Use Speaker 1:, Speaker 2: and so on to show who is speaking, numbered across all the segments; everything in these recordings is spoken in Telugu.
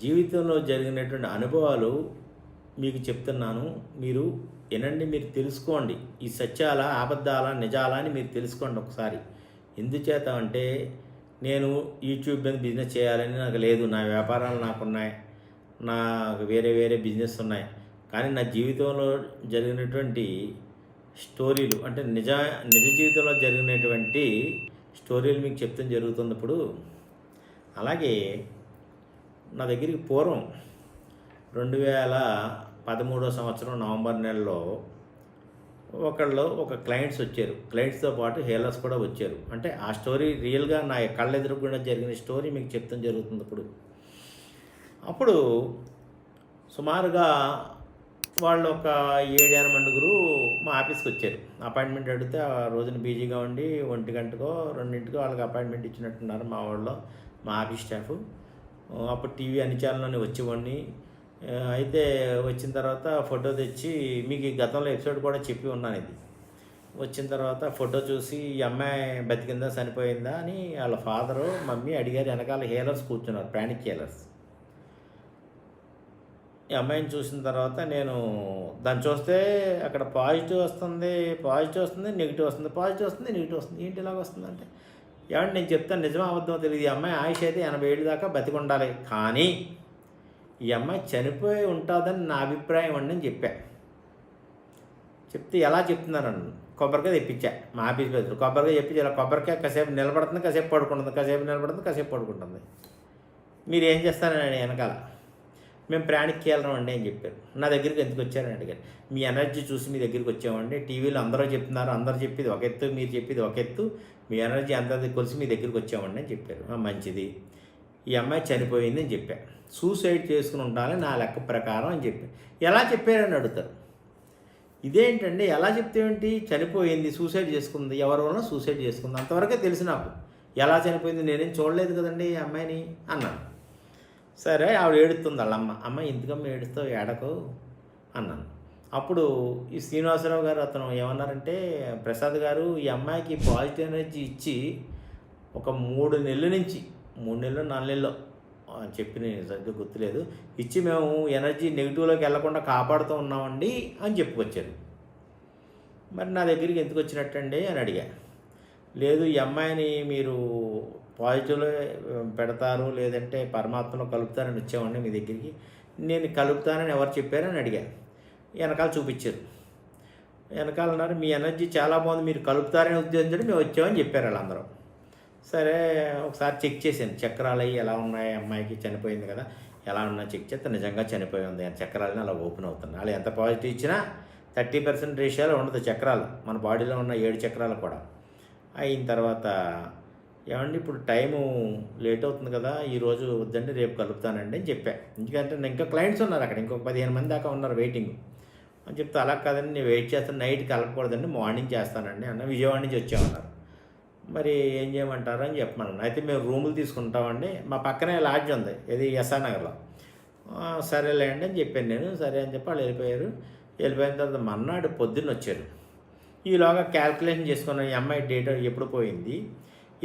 Speaker 1: జీవితంలో జరిగినటువంటి అనుభవాలు మీకు చెప్తున్నాను. మీరు వినండి మీరు తెలుసుకోండి. ఈ సత్యాల అబద్ధాల నిజాల అని మీరు తెలుసుకోండి ఒకసారి. ఎందుచేత అంటే నేను యూట్యూబ్ మీద బిజినెస్ చేయాలని నాకు లేదు. నా వ్యాపారాలు నాకున్నాయి. నాకు వేరే వేరే బిజినెస్ ఉన్నాయి. కానీ నా జీవితంలో జరిగినటువంటి స్టోరీలు అంటే నిజ నిజ జీవితంలో జరిగినటువంటి స్టోరీలు మీకు చెప్తాం జరుగుతున్నప్పుడు. అలాగే నా దగ్గరికి పూర్వం రెండు వేల పదమూడో సంవత్సరం నవంబర్ నెలలో ఒకళ్ళు ఒక క్లయింట్స్ వచ్చారు. క్లయింట్స్తో పాటు హేలర్స్ కూడా వచ్చారు. అంటే ఆ స్టోరీ రియల్గా నా కళ్ళెదురుగుండా జరిగిన స్టోరీ మీకు చెప్తాం జరుగుతుంది ఇప్పుడు అప్పుడు సుమారుగా వాళ్ళు ఒక ఏడు ఎనమండుగురు మా ఆఫీస్కి వచ్చారు. అపాయింట్మెంట్ అడిగితే ఆ రోజున బిజీగా ఉండి ఒంటి గంటకో రెండింటికో వాళ్ళకి అపాయింట్మెంట్ ఇచ్చినట్టున్నారు మా వాళ్ళు మా ఆఫీస్ స్టాఫ్ అప్పుడు టీవీ అన్ని ఛానల్లోనే వచ్చేవాడిని. అయితే వచ్చిన తర్వాత ఫోటో తెచ్చి మీకు ఈ గతంలో ఎపిసోడ్ కూడా చెప్పి ఉన్నాను ఇది. వచ్చిన తర్వాత ఫోటో చూసి ఈ అమ్మాయి బతికిందా చనిపోయిందా అని వాళ్ళ ఫాదరు మమ్మీ అడిగారు వెనకాల హీలర్స్ కూర్చున్నారు ప్రాణిక్ హీలర్స్. ఈ అమ్మాయిని చూసిన తర్వాత నేను దాన్ని చూస్తే అక్కడ పాజిటివ్ వస్తుంది పాజిటివ్ వస్తుంది నెగిటివ్ వస్తుంది పాజిటివ్ వస్తుంది నెగిటివ్ వస్తుంది ఏంటి ఇలాగ వస్తుందంటే ఏమంటే నేను చెప్తాను నిజమా అబద్ధమో తెలియదు. ఈ అమ్మాయి ఆయుష్ అయితే ఎనభై ఏళ్ళు దాకా బతికి ఉండాలి కానీ ఈ అమ్మాయి చనిపోయి ఉంటుందని నా అభిప్రాయం అండి అని చెప్పా. చెప్తే ఎలా చెప్తున్నారని కొబ్బరికాయ తెప్పించా. మా ఆఫీస్ పెద్దలు కొబ్బరికాయ చెప్పించి ఇలా కొబ్బరికాయ కాసేపు నిలబడుతుంది కాసేపు పడుకుంటుంది కాసేపు నిలబడుతుంది కాసేపు పడుకుంటుంది. మీరు ఏం చేస్తారని వెనకాల. మేము ప్రాణికి వెళ్ళడం అండి అని చెప్పారు. నా దగ్గరికి ఎందుకు వచ్చారని అడిగారు. మీ ఎనర్జీ చూసి మీ దగ్గరికి వచ్చామండి. టీవీలో అందరూ చెప్తున్నారు అందరూ చెప్పేది ఒక ఎత్తు మీరు చెప్పేది ఒక ఎత్తు. మీ ఎనర్జీ అందరిది కొలిసి మీ దగ్గరికి వచ్చామండి అని చెప్పారు. మంచిది. ఈ అమ్మాయి చనిపోయింది అని చెప్పాను సూసైడ్ చేసుకుని ఉండాలని నా లెక్క ప్రకారం అని చెప్పాను ఎలా చెప్పారని అడుగుతారు. ఇదేంటండి? ఎలా చెప్తే ఏంటి? చనిపోయింది సూసైడ్ చేసుకుంది. ఎవరి సూసైడ్ చేసుకుంది? అంతవరకే తెలిసి నాకు. ఎలా చనిపోయింది? నేనేం చూడలేదు కదండి ఈ అమ్మాయిని? అన్నాను. సరే ఆవిడ ఏడుస్తుంది వాళ్ళ అమ్మ ఎందుకమ్మ ఏడుస్తావు? ఏడకు అన్నాను. అప్పుడు ఈ శ్రీనివాసరావు గారు అతను ఏమన్నారంటే ప్రసాద్ గారు ఈ అమ్మాయికి పాజిటివ్ ఎనర్జీ ఇచ్చి ఒక మూడు నెలల నుంచి మూడు నెలలు నాలుగు నెలలు చెప్పిన సరిగ్గా గుర్తులేదు ఇచ్చి మేము ఎనర్జీ నెగిటివ్లోకి వెళ్ళకుండా కాపాడుతూ ఉన్నామండి అని చెప్పుకొచ్చారు. మరి నా దగ్గరికి ఎందుకు వచ్చినట్టండి అని అడిగా. లేదు ఈ అమ్మాయిని మీరు పాజిటివ్లో పెడతారు లేదంటే పరమాత్మలో కలుపుతారని వచ్చామండి మీ దగ్గరికి. నేను కలుపుతానని ఎవరు చెప్పారని అడిగా. వెనకాల చూపించారు. వెనకాల అన్నారు మీ ఎనర్జీ చాలా బాగుంది. మీరు కలుపుతారని ఉద్దేశించడం మేము వచ్చామని చెప్పారు వాళ్ళందరూ. సరే ఒకసారి చెక్ చేశాను. చక్రాలు అవి ఎలా ఉన్నాయి? అమ్మాయికి చనిపోయింది కదా. ఎలా ఉన్నా చెక్ చేస్తే నిజంగా చనిపోయి ఉంది చక్రాలని అలా ఓపెన్ అవుతుంది వాళ్ళు ఎంత పాజిటివ్ ఇచ్చినా థర్టీ పర్సెంట్ రేషియోలో ఉండదు చక్రాలు. మన బాడీలో ఉన్న ఏడు చక్రాలు కూడా. అయిన తర్వాత ఏమండి ఇప్పుడు టైము లేట్ అవుతుంది కదా ఈరోజు వద్దండి రేపు కలుపుతానండి అని చెప్పా. ఎందుకంటే ఇంకా క్లయింట్స్ ఉన్నారు అక్కడ ఇంకొక పదిహేను మంది దాకా ఉన్నారు వెయిటింగ్ అని చెప్తే అలా కాదండి నేను వెయిట్ చేస్తాను నైట్ కలపకూడదండి మార్నింగ్ చేస్తానండి అన్న విజయవాడ నుంచి వచ్చామన్నారు మరి ఏం చేయమంటారు అని చెప్పమన్నాను. అయితే మేము రూములు తీసుకుంటామండి. మా పక్కనే లాడ్జ్ ఉంది ఇది ఎస్ఆర్ నగర్లో. సరేలేండి అని చెప్పాను నేను. సరే అని చెప్పి వాళ్ళు వెళ్ళిపోయారు. వెళ్ళిపోయిన తర్వాత మన్నాడు పొద్దున్న వచ్చారు. ఈలోగా క్యాల్కులేషన్ చేసుకున్న ఈ అమ్మాయి డేట్ ఎప్పుడు పోయింది?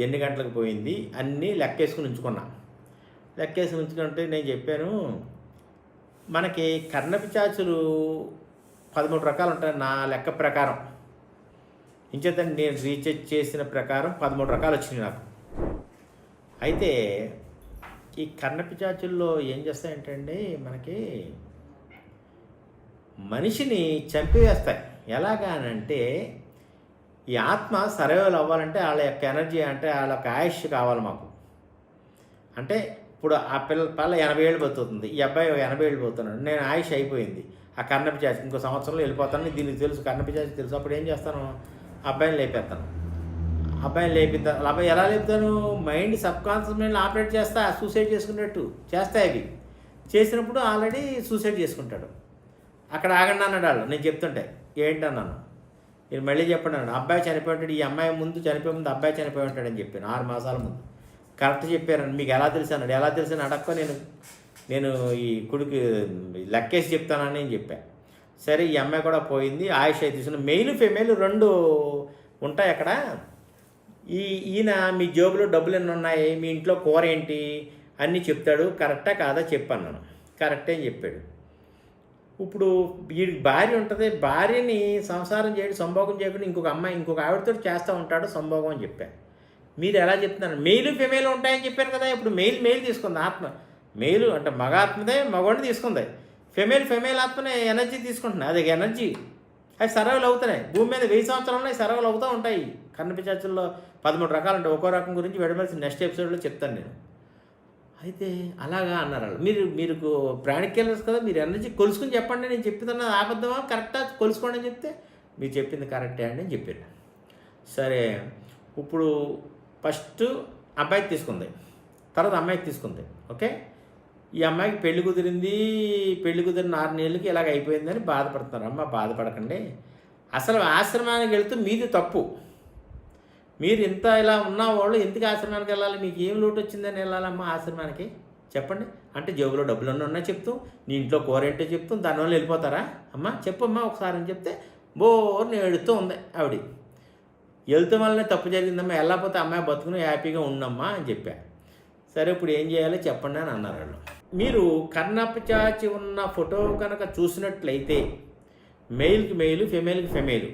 Speaker 1: ఎన్ని గంటలకు పోయింది? అన్నీ లెక్కేసుకుని ఉంచుకున్నా. లెక్కేసుకుని ఉంచుకుంటే నేను చెప్పాను మనకి కర్ణపిచాచులు పదమూడు రకాలు ఉంటాయి నా లెక్క ప్రకారం. ఇంచేతండి నేను రీఛార్జ్ చేసిన ప్రకారం పదమూడు రకాలు వచ్చినాయి నాకు. అయితే ఈ కర్ణపిచాచుల్లో ఏం చేస్తాయంటే అండి మనకి మనిషిని చంపివేస్తాయి ఎలాగా అని అంటే ఈ ఆత్మ సర్వైవల్ అవ్వాలంటే వాళ్ళ యొక్క ఎనర్జీ అంటే వాళ్ళ యొక్క ఆయుష్ కావాలి మాకు. అంటే ఇప్పుడు ఆ పిల్ల పిల్ల ఎనభై ఏళ్ళు బతుకుతుంది. ఈ అబ్బాయి ఎనభై ఏళ్ళు పోతున్నాడు నేను ఆయుష్ అయిపోయింది. ఆ కర్ణపిచాచి ఇంకో సంవత్సరంలో వెళ్ళిపోతాను. దీనికి తెలుసు కర్ణపిచాచి తెలుసు. అప్పుడు ఏం చేస్తాను? అబ్బాయిని లేపేస్తాను. అబ్బాయిని లేపిద్దా? అబ్బాయి ఎలా లేపుతాను? Mind subconscious mind operate చేస్తా సూసైడ్ చేసుకున్నట్టు చేస్తాయి అవి. చేసినప్పుడు ఆల్రెడీ సూసైడ్ చేసుకుంటాడు. అక్కడ ఆగండి అన్నాడు వాళ్ళు. నేను చెప్తుంటే ఏంటన్నాను నేను మళ్ళీ చెప్పాను అబ్బాయి చనిపోయి ఉంటాడు ఈ అమ్మాయి ముందు చనిపోయే ముందు అబ్బాయి చనిపోయి ఉంటాడని చెప్పాను ఆరు మాసాల ముందు. కరెక్ట్ చెప్పారని మీకు ఎలా తెలుసు అన్నాడు ఎలా తెలుసు అడక్క నేను నేను ఈ కుడికి లెక్కేసి చెప్తానని నేను చెప్పాను సరే ఈ అమ్మాయి కూడా పోయింది ఆయుష్ తీసుకున్న మెయిల్ ఫెమేల్ రెండు ఉంటాయి అక్కడ. ఈ ఈయన మీ జోబులో డబ్బులు ఎన్ని ఉన్నాయి మీ ఇంట్లో కూర ఏంటి అన్నీ చెప్తాడు కరెక్టా కాదా చెప్పన్నాను. కరెక్టే అని చెప్పాడు. ఇప్పుడు వీడికి భార్య ఉంటుంది భార్యని సంసారం చేయడం సంభోగం చేయకుండా ఇంకొక అమ్మాయి ఇంకొక ఆవిడతో చేస్తూ ఉంటాడు సంభోగం అని చెప్పాను మీరు ఎలా చెప్తున్నారు? మెయిల్ ఫిమేల్ ఉంటాయని చెప్పారు కదా ఇప్పుడు మెయిల్ మెయిల్ తీసుకుంది ఆత్మ. మెయిల్ అంటే మగ ఆత్మదే మగవాడిని తీసుకుంది. ఫెమేల్ ఫెమేల్ ఆత్మనే ఎనర్జీ తీసుకుంటున్నాయి. అది ఎనర్జీ అవి సర్వలు అవుతున్నాయి. భూమి మీద వెయ్యి సంవత్సరాలు సర్వలు అవుతూ ఉంటాయి. కన్నపిచాచుల్లో పదమూడు రకాలు ఉంటాయి. ఒక్కో రకం గురించి విడమలిసి నెక్స్ట్ ఎపిసోడ్లో చెప్తాను నేను. అయితే అలాగా అన్నారు మీరు మీరు మీరు ప్రాణికెళ్ళర్స్ కదా మీరు ఎనర్జీ కొలుసుకుని చెప్పండి నేను చెప్తున్నది ఆబద్ధమా? కరెక్టా? కొలుసుకోండి అని చెప్తే మీరు చెప్పింది కరెక్టే అండి అని చెప్పారు. సరే ఇప్పుడు ఫస్ట్ అబ్బాయి తీసుకుంది. తర్వాత అమ్మాయికి తీసుకుంది. ఓకే? ఈ అమ్మాయికి పెళ్ళి కుదిరింది పెళ్ళి కుదిరిన ఆరు నెలలకి ఇలాగ అయిపోయిందని బాధపడుతున్నారు. అమ్మ బాధపడకండి. అసలు ఆశ్రమానికి వెళ్తూ మీది తప్పు. మీరు ఇంత ఇలా ఉన్న వాళ్ళు ఎందుకు ఆశ్రమానికి వెళ్ళాలి? మీకు ఏం లోటు వచ్చిందని వెళ్ళాలమ్మా ఆశ్రమానికి? చెప్పండి. అంటే జేబులో డబ్బులు ఉన్నా చెప్తూ నీ ఇంట్లో కూర ఏంటో చెప్తూ దానివల్ల వెళ్ళిపోతారా? అమ్మా చెప్పమ్మా ఒకసారి అని చెప్తే బోర్ని ఎడుతూ ఉంది ఆవిడ. వెళ్తే వల్లనే తప్పు జరిగిందమ్మా వెళ్ళకపోతే అమ్మాయి బతుకుని హ్యాపీగా ఉండమ్మా అని చెప్పా. సరే ఇప్పుడు ఏం చేయాలో చెప్పండి అని అన్నారు వాళ్ళు. మీరు కర్ణపచాచి ఉన్న ఫోటో కనుక చూసినట్లయితే మెయిల్కి మెయిల్ ఫిమేల్కి ఫిమేలు.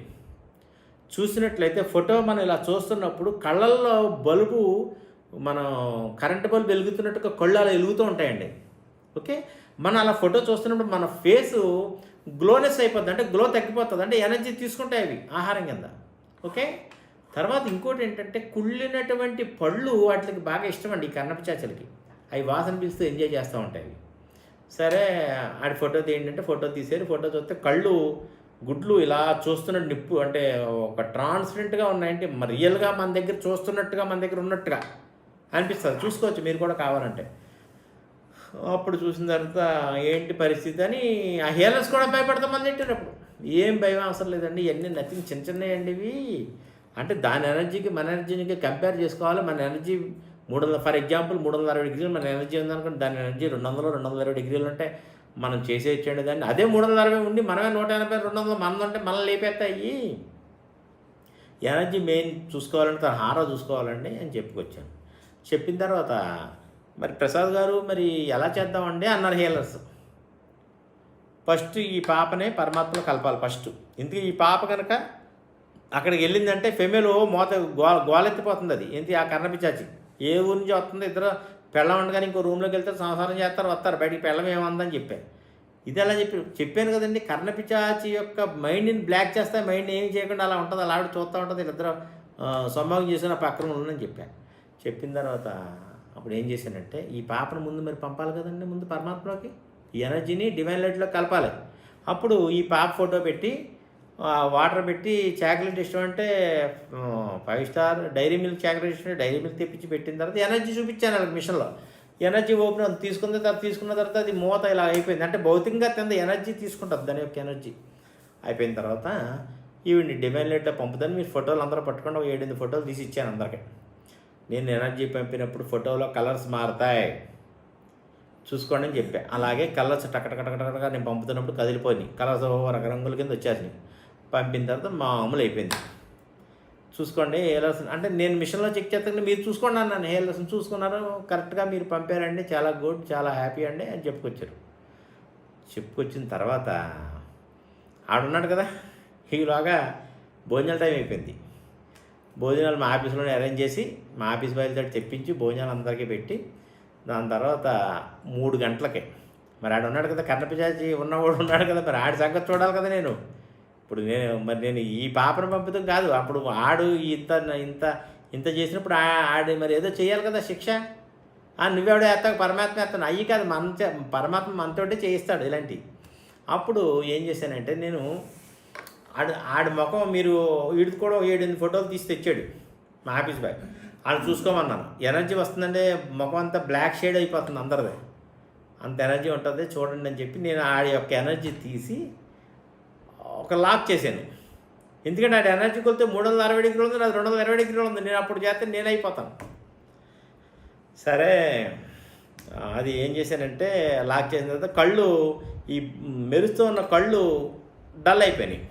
Speaker 1: చూసినట్లయితే ఫోటో మనం ఇలా చూస్తున్నప్పుడు కళ్ళల్లో బల్బు మనం కరెంట్ బల్బు వెలుగుతున్నట్టుగా కళ్ళు అలా వెలుగుతూ ఉంటాయండి. ఓకే? మనం అలా ఫోటో చూస్తున్నప్పుడు మన ఫేసు గ్లోనెస్ అయిపోద్ది. అంటే గ్లో తగ్గిపోతుంది. అంటే ఎనర్జీ తీసుకుంటాయి అవి ఆహారం కింద. ఓకే? తర్వాత ఇంకోటి ఏంటంటే కుళ్ళినటువంటి పళ్ళు వాటికి బాగా ఇష్టం అండి ఈ కన్నపచాచలకి అవి వాసన పిలుస్తూ ఎంజాయ్ చేస్తూ ఉంటాయి సరే ఆడి ఫోటో తీయండి ఫోటో తీసేది ఫోటో చూస్తే కళ్ళు గుడ్లు ఇలా చూస్తున్నట్టు నిప్పు అంటే ఒక ట్రాన్స్పరెంట్గా ఉన్నాయంటే రియల్గా మన దగ్గర చూస్తున్నట్టుగా మన దగ్గర ఉన్నట్టుగా అనిపిస్తుంది. చూసుకోవచ్చు మీరు కూడా కావాలంటే. అప్పుడు చూసిన తర్వాత ఏంటి పరిస్థితి అని ఆ హీలర్స్ కూడా భయపడతామని తిట్టినప్పుడు. ఏం భయం అవసరం లేదండి ఇవన్నీ నథింగ్ చిన్న చిన్నవి అండి ఇవి. అంటే దాని ఎనర్జీకి మన ఎనర్జీకి కంపేర్ చేసుకోవాలి మన ఎనర్జీ మూడు వందల ఫర్ ఎగ్జాంపుల్ మూడు వందల అరవై డిగ్రీలు మన ఎనర్జీ ఉందనుకోండి దాని ఎనర్జీ రెండు వందలు రెండు వందల ఇరవై డిగ్రీలు ఉంటే మనం చేసేయచ్చండి దాన్ని. అదే మూడు వందల అరవై ఉండి మనమే నూట ఎనభై రెండు వందలు మనం ఉంటే మనం లేపేస్తాయి. ఎనర్జీ మెయిన్ చూసుకోవాలంటే తన హారా చూసుకోవాలండి అని చెప్పుకొచ్చాను. చెప్పిన తర్వాత మరి ప్రసాద్ గారు మరి ఎలా చేద్దామండి అన్నారు హీలర్స్. ఫస్ట్ ఈ పాపనే పరమాత్మలో కలపాలి ఫస్ట్. ఇందుకు ఈ పాప కనుక అక్కడికి వెళ్ళిందంటే ఫెమేల్ మోత గో గోలెత్తిపోతుంది అది. ఏంటి? ఆ కర్ణపిచాచి ఏ ఊరి నుంచి వస్తుంది ఇద్దరు పెళ్ళం ఉండగానే ఇంకో రూమ్లోకి వెళ్తే సంసారం చేస్తారు వస్తారు. బయటికి పెళ్ళం ఏమందని చెప్పాను ఇది ఎలా చెప్పి చెప్పాను కదండి కర్ణపిచాచి యొక్క మైండ్ని బ్లాక్ చేస్తే మైండ్ ఏమి చేయకుండా అలా ఉంటుంది. అలా ఆవిడ చూస్తూ ఉంటుంది. వీళ్ళిద్దరు ఆ, చేసిన పక్కన ఉండని చెప్పాను. చెప్పిన తర్వాత అప్పుడు ఏం చేశానంటే ఈ పాపను ముందు మరి పంపాలి కదండి ముందు పరమాత్మలోకి ఈ ఎనర్జీని డివైన్ లైట్లో కలపాలి. అప్పుడు ఈ పాప ఫోటో పెట్టి వాటర్ పెట్టి చాక్లెట్ ఇష్టం అంటే five star dairy milk chocolate ఇష్టం డైరీ మిల్క్ తెప్పించి పెట్టిన తర్వాత ఎనర్జీ చూపించాను వాళ్ళకి మిషన్లో. ఎనర్జీ ఓపెన్ తీసుకున్న తర్వాత తీసుకున్న తర్వాత అది మూత ఇలా అయిపోయింది. అంటే భౌతికంగా కింద ఎనర్జీ తీసుకుంటుంది దాని యొక్క ఎనర్జీ. అయిపోయిన తర్వాత ఈవిడ్ని డిమాండ్ లెట్లో పంపుతాను మీరు ఫోటోలు అందరూ పట్టుకుండా. ఒక ఏడెనిమిది ఫోటోలు తీసి ఇచ్చాను అందరికీ. నేను ఎనర్జీ పంపినప్పుడు ఫోటోలో కలర్స్ మారతాయి. చూసుకోండి అని చెప్పా. అలాగే కలర్స్ టకటకటకటగా నేను పంపుతున్నప్పుడు కదిలిపోయినాయి. కలర్స్ రకరంగుల కింద వచ్చేసినాయి. పంపిన తర్వాత మామూలు అయిపోయింది. చూసుకోండి హేలర్స్ అంటే నేను మిషన్లో చెక్ చేస్తాను మీరు చూసుకోండి అన్నాను. హేలర్స్ని చూసుకున్నారు కరెక్ట్గా మీరు పంపారండి. చాలా గుడ్ చాలా హ్యాపీ అండి అని చెప్పుకొచ్చారు. చెప్పుకొచ్చిన తర్వాత ఆడున్నాడు కదా. ఈలోగా భోజనాల టైం అయిపోయింది. భోజనాలు మా ఆఫీస్లోనే అరేంజ్ చేసి మా ఆఫీస్ బయలుదేరి తెప్పించి భోజనాలు అందరికీ పెట్టి దాని తర్వాత మూడు గంటలకి. మరి ఆడు ఉన్నాడు కదా కర్ణపిచాచి ఉన్నవాడు ఉన్నాడు కదా మరి ఆడి సంగతి చూడాలి కదా నేను. ఇప్పుడు నేను మరి నేను ఈ పాపను పంపితం కాదు. అప్పుడు ఆడు ఇంత ఇంత ఇంత చేసినప్పుడు ఆ- ఆడు మరి ఏదో చేయాలి కదా శిక్ష. ఆ నువ్వెవడో ఎత్తావు పరమాత్మ ఎత్తాను. అయ్యి కాదు మన పరమాత్మ మనతోటే చేయిస్తాడు ఇలాంటివి అప్పుడు ఏం చేశానంటే నేను ఆడు ఆడి ముఖం మీరు వీడిది కూడా ఏడెనిమిది ఫోటోలు తీసి తెచ్చాడు మా ఆఫీస్ బాయ్. వాళ్ళు చూసుకోమన్నాను. ఎనర్జీ వస్తుందంటే ముఖం అంతా బ్లాక్ షేడ్ అయిపోతుంది అందరిది. అంత ఎనర్జీ ఉంటుంది చూడండి అని చెప్పి నేను ఆడి యొక్క ఎనర్జీ తీసి ఒక లాక్ చేశాను. ఎందుకంటే ఆడి ఎనర్జీ కొలితే మూడు వందల అరవై డిగ్రీలు ఉంది నాది రెండు వందల ఇరవై డిగ్రీలు ఉంది. నేను అప్పుడు చేస్తే నేను అయిపోతాను. సరే అది ఏం చేశానంటే లాక్ చేసిన తర్వాత కళ్ళు ఈ మెరుస్తూ ఉన్న కళ్ళు డల్ అయిపోయినాయి.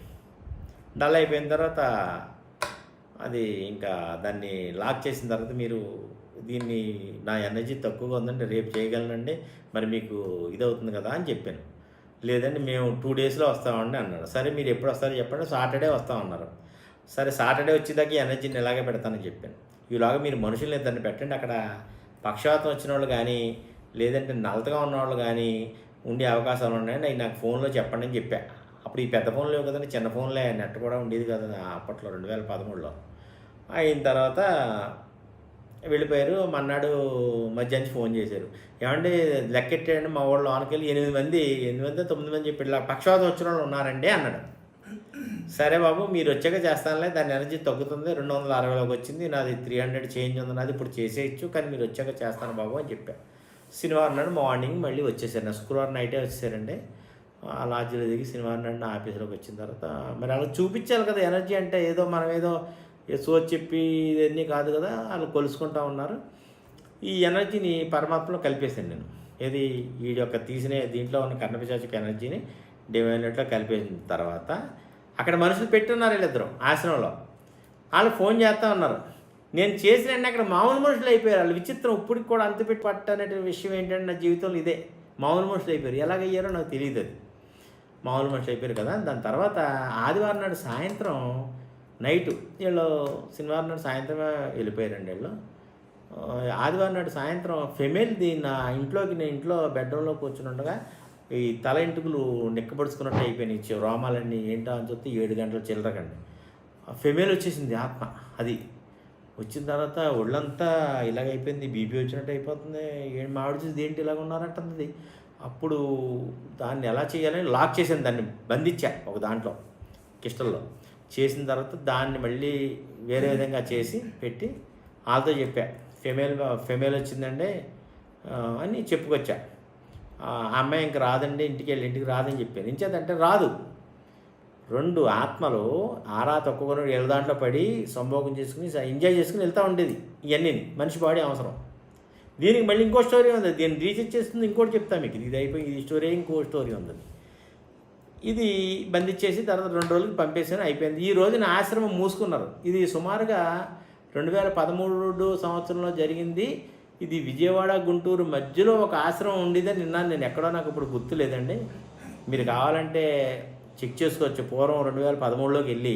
Speaker 1: డల్ అయిపోయిన తర్వాత అది ఇంకా దాన్ని లాక్ చేసిన తర్వాత మీరు దీన్ని నా ఎనర్జీ తక్కువగా ఉందంటే రేపు చేయగలనండి. మరి మీకు ఇదవుతుంది కదా అని చెప్పాను. లేదండి మేము టూ డేస్లో వస్తామండి అన్నాడు. సరే మీరు ఎప్పుడు వస్తారో చెప్పండి. సాటర్డే వస్తామన్నారు సరే సాటర్డే వచ్చేదాకా ఎనర్జీని ఇలాగే పెడతానని చెప్పాను. ఈలోగా మీరు మనుషుల్ని ఇద్దరిని పెట్టండి. అక్కడ పక్షవాతం వచ్చిన వాళ్ళు కానీ లేదంటే నలతగా ఉన్నవాళ్ళు కానీ ఉండే అవకాశాలు ఉన్నాయని అవి నాకు ఫోన్లో చెప్పండి అని చెప్పా. అప్పుడు ఈ పెద్ద ఫోన్లో కదండి చిన్న ఫోన్లే నెట్ కూడా ఉండేది కదా అప్పట్లో రెండు వేల పదమూడులో. అయిన తర్వాత వెళ్ళిపోయారు. మన్నాడు మధ్యాహ్నం ఫోన్ చేశారు. ఏమంటే లెక్కెట్టాడు మా వాళ్ళు లోనకెళ్ళి ఎనిమిది మంది ఎనిమిది మంది తొమ్మిది మంది చెప్పి ఇలా పక్షవాతం వచ్చిన వాళ్ళు ఉన్నారండి అన్నాడు. సరే బాబు మీరు వచ్చాక చేస్తానులే దాని ఎనర్జీ తగ్గుతుంది రెండు వందల అరవైలోకి వచ్చింది నాది త్రీ హండ్రెడ్ చేంజ్ ఉంది నాది ఇప్పుడు చేసేయచ్చు కానీ మీరు వచ్చాక చేస్తాను బాబు అని చెప్పాను శనివారం నాడు మార్నింగ్ మళ్ళీ వచ్చేసారు నా శుక్రవారం నైటే వచ్చేసారండి. ఆ లాడ్జ్లో దిగి శనివారం నాడు నా ఆఫీస్లోకి వచ్చిన తర్వాత మరి అలా చూపించాలి కదా ఎనర్జీ అంటే ఏదో మనం ఏదో సో చెప్పి ఇవన్నీ కాదు కదా వాళ్ళు కొలుసుకుంటా ఉన్నారు. ఈ ఎనర్జీని పరమాత్మలో కలిపేసాను నేను. ఏది ఈ యొక్క తీసిన దీంట్లో ఉన్న కర్ణపిశాచిక ఎనర్జీని డివైన్లో కలిపేసిన తర్వాత అక్కడ మనుషులు పెట్టున్నారు వీళ్ళిద్దరు ఆశ్రమంలో. వాళ్ళు ఫోన్ చేస్తా ఉన్నారు. నేను చేసిన అక్కడ మామూలు మనుషులు అయిపోయారు. వాళ్ళు విచిత్రం ఇప్పటికి కూడా అంత పెట్టి పట్టనే విషయం ఏంటంటే నా జీవితంలో ఇదే. మామూలు మనుషులు అయిపోయారు. ఎలాగయ్యారో నాకు తెలియదు అది. మామూలు మనుషులు అయిపోయారు కదా. దాని తర్వాత ఆదివారం నాడు సాయంత్రం నైట్ వీళ్ళు శనివారం నాడు సాయంత్రమే వెళ్ళిపోయారండి వీళ్ళు. ఆదివారం నాడు సాయంత్రం ఫెమేల్ది నా ఇంట్లోకి నేను ఇంట్లో బెడ్రూమ్లో కూర్చుని ఉండగా ఈ తల ఇంటుకులు నిక్కబడుచుకున్నట్టు అయిపోయినాయి. రోమాలన్నీ ఏంటో అని చెప్తే ఏడు గంటల చిల్లరకండి. ఫెమేల్ వచ్చేసింది ఆత్మ అది. వచ్చిన తర్వాత ఒళ్ళంతా ఇలాగ అయిపోయింది. బీపీ వచ్చినట్టు అయిపోతుంది. ఏం మామిడి చూసి ఏంటి ఇలాగ ఉన్నారంటుంది అప్పుడు దాన్ని ఎలా చేయాలని లాక్ చేశాను దాన్ని బంధించా ఒక దాంట్లో కిస్టల్లో చేసిన తర్వాత దాన్ని మళ్ళీ వేరే విధంగా చేసి పెట్టి వాళ్ళతో చెప్పా. ఫెమేల్ ఫెమేల్ వచ్చిందండి అని చెప్పుకొచ్చా. ఆ అమ్మాయి ఇంక రాదండి ఇంటికి వెళ్ళి ఇంటికి రాదని చెప్పాను. ఇంచేదంటే రాదు. రెండు ఆత్మలు ఆరా తక్కువ వీళ్ళ దాంట్లో పడి సంభోగం చేసుకుని ఎంజాయ్ చేసుకుని వెళ్తూ ఉండేది ఇవన్నీ మనిషి బాడీ అవసరం. దీనికి మళ్ళీ ఇంకో స్టోరీ ఉంది. దీన్ని రీసెర్చ్ చేస్తుంది ఇంకోటి చెప్తాను మీకు. ఇది అయిపోయి ఇది స్టోరీ ఇంకో స్టోరీ ఉంది. ఇది బంధించేసి తర్వాత రెండు రోజులకి పంపేసాను అయిపోయింది. ఈ రోజున ఆశ్రమం మూసుకున్నారు. ఇది సుమారుగా రెండు వేల పదమూడు సంవత్సరంలో జరిగింది. ఇది విజయవాడ గుంటూరు మధ్యలో ఒక ఆశ్రమం ఉండేదని నిన్న నేను. ఎక్కడో నాకు ఇప్పుడు గుర్తు లేదండి. మీరు కావాలంటే చెక్ చేసుకోవచ్చు. పూర్వం రెండు వేల పదమూడులోకి వెళ్ళి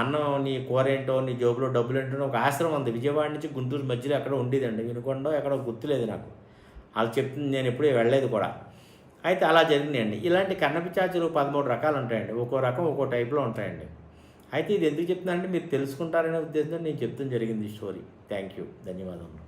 Speaker 1: అన్నం నీ కూర ఏంటో నీ జోబులో డబ్బులు ఏంటో ఒక ఆశ్రమం ఉంది. విజయవాడ నుంచి గుంటూరు మధ్యలో ఎక్కడో ఉండేదండి. వినుకొండో ఎక్కడో గుర్తులేదు నాకు. వాళ్ళు చెప్తుంది నేను ఎప్పుడూ వెళ్ళలేదు కూడా. అయితే అలా జరిగినాయండి ఇలాంటి కన్నపిచాచులు పదమూడు రకాలు ఉంటాయండి. ఒక్కో రకం ఒక్కో టైప్లో ఉంటాయండి. అయితే ఇది ఎందుకు చెప్తున్నానంటే మీరు తెలుసుకుంటారనే ఉద్దేశంతో నేను చెప్తాను జరిగింది ఈ స్టోరీ. థ్యాంక్ యూ ధన్యవాదములు.